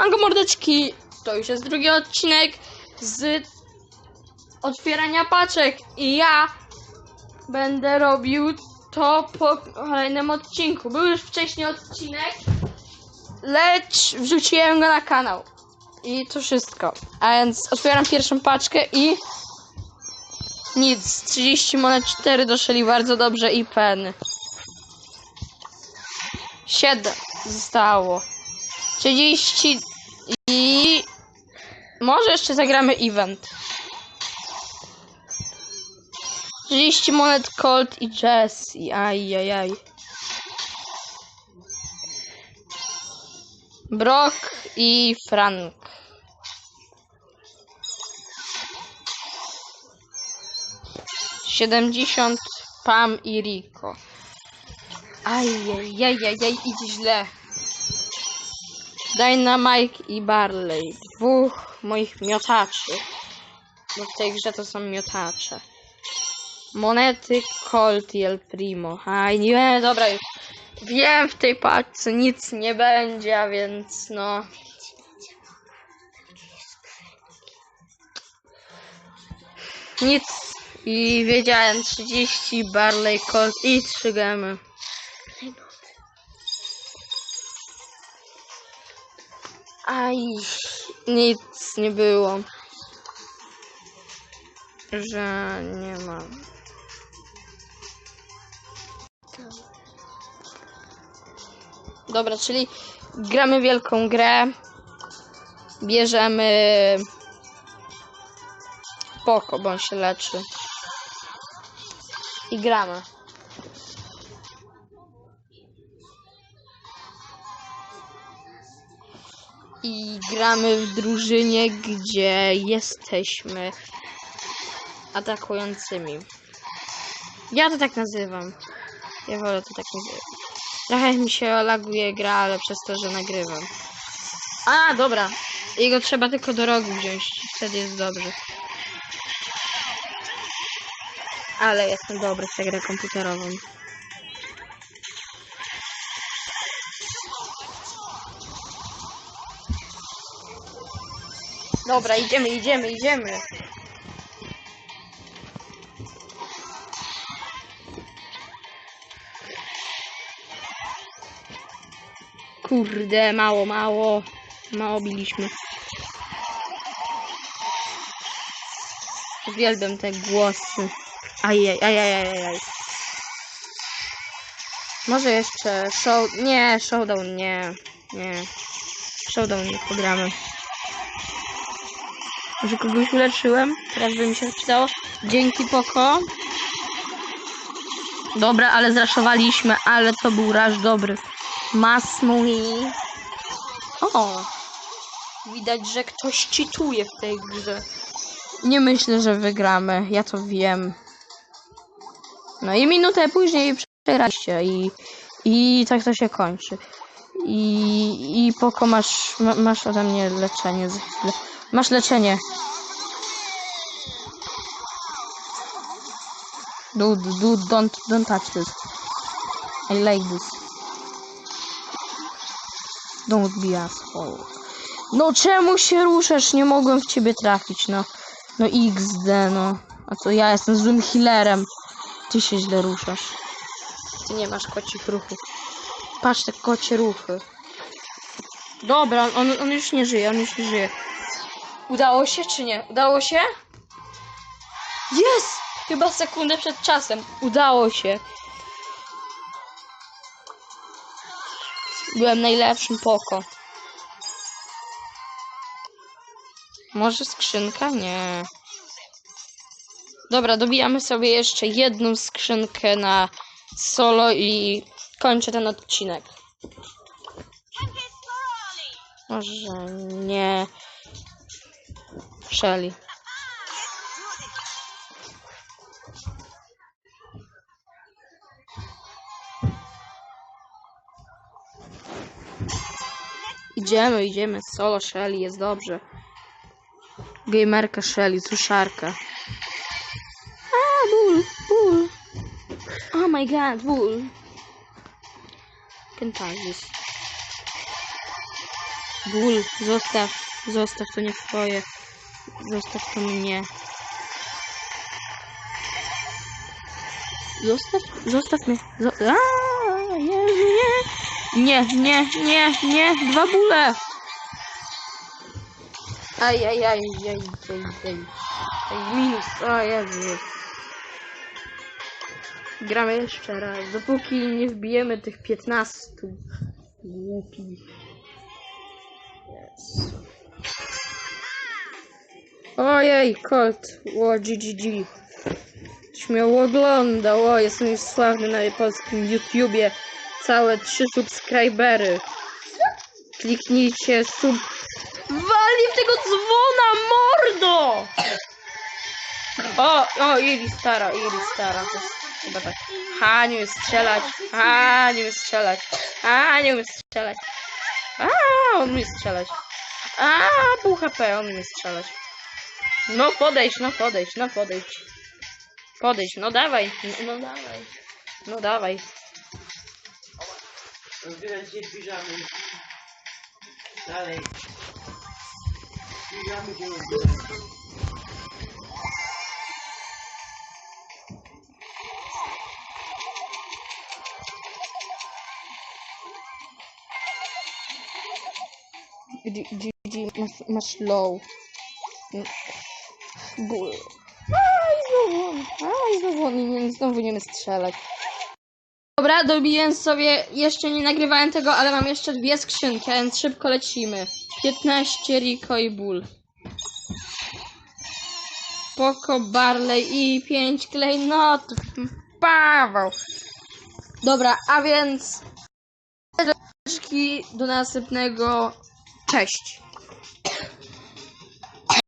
Mango mordeczki, to już jest drugi odcinek z otwierania paczek i ja będę robił to po kolejnym odcinku. Był już wcześniej odcinek, lecz wrzuciłem go na kanał. I to wszystko. A więc otwieram pierwszą paczkę i nic, 30 monet 4 doszli bardzo dobrze i pen. 7 zostało. 30 i może jeszcze zagramy event. 30 monet Colt i Jesse. Ajajaj. Brock i Frank. Siedemdziesiąt Pam i Rico. Ajajajajaj, idzie źle. Dynamite i Barley. Dwóch moich miotaczy. Bo w tej grze to są miotacze. Monety, Colt i El Primo. Aj, nie, dobra już. Wiem, w tej paczce nic nie będzie, a więc no. Nic. I wiedziałem, 30 Barley, Colt i 3 gemy. Aj, nic nie było. Że nie ma. Dobra, czyli gramy wielką grę. Bierzemy Poko, bo on się leczy. I gramy. I gramy w drużynie, gdzie jesteśmy atakującymi. Ja to tak nazywam. Ja wolę to tak nazywać. Trochę mi się laguje gra, ale przez to, że nagrywam. A, dobra. Jego trzeba tylko do rogu wziąć. Wtedy jest dobrze. Ale jestem dobry w tę grę komputerową. Dobra, idziemy, idziemy, idziemy. Kurde, mało, mało. Mało biliśmy. Uwielbiam te głosy. Ajaj, ajaj, ajaj, aj. Może jeszcze show... Nie, showdown nie. Nie. Showdown nie pogramy. Może kogoś uleczyłem? Teraz by mi się przydało. Dzięki Poko. Dobra, ale zraszowaliśmy, ale to był raż dobry. Masmui. O! Widać, że ktoś cheatuje w tej grze. Nie myślę, że wygramy. Ja to wiem. No i minutę później przegraliście i, i tak to się kończy. I, i Poko masz, ma, masz ode mnie leczenie za chwilę. Masz leczenie. Dude, dude, don't, don't touch this. I like this. Don't be asshole. No czemu się ruszasz? Nie mogłem w ciebie trafić, no. No XD, no. A to ja jestem złym healerem. Ty się źle ruszasz. Ty nie masz kocich ruchów. Patrz te kocie ruchy. Dobra, on, on już nie żyje, on już nie żyje. Udało się czy nie? Udało się? Jest! Chyba sekundę przed czasem. Udało się. Byłem najlepszym poko. Może skrzynka? Nie. Dobra, dobijamy sobie jeszcze jedną skrzynkę na solo i kończę ten odcinek. Może nie. Shelly. Idziemy, idziemy. Solo Shelly, jest dobrze. Gamerka Shelly, suszarka. A, ból, ból. Oh my god, ból. This. Ból, zostaw, zostaw, to nie twoje. Zostaw to mnie. Zostaw, zostaw mnie. Nie. Nie, nie, nie, nie, dwa bóle. Aj, aj, aj, aj, aj, aj. Aj, minus, o Jezu. Gramy jeszcze raz, dopóki nie wbijemy tych 15. Głupi. Yes. Ojej, kot. Ło, GGG. Śmiało oglądał. O, jestem już sławny na polskim YouTubie. Całe trzy subskrybery. Kliknijcie sub... Wali w tego dzwona, mordo! O, o, Ili stara, Ili stara. Chyba tak. Ha, nie umiem strzelać. Ha, nie umiem strzelać. Ha, nie umiem strzelać. A, on umie strzelać. A, pół HP, on umie strzelać. No podejdź, no podejdź, no podejdź. Podejdź, no dawaj, no, no dawaj. No dawaj. Rozbierać się piżamy. Dalej. Piżamy się masz, masz low. Ból. Aj, znowu. Aj, znowu on. znowu nie strzelać. Dobra, dobiłem sobie, jeszcze nie nagrywałem tego, ale mam jeszcze dwie skrzynki, więc szybko lecimy. 15 Rico i Bull. Poko, Barley i 5 klejnotów. Paweł. Dobra, a więc... Do następnego. Cześć.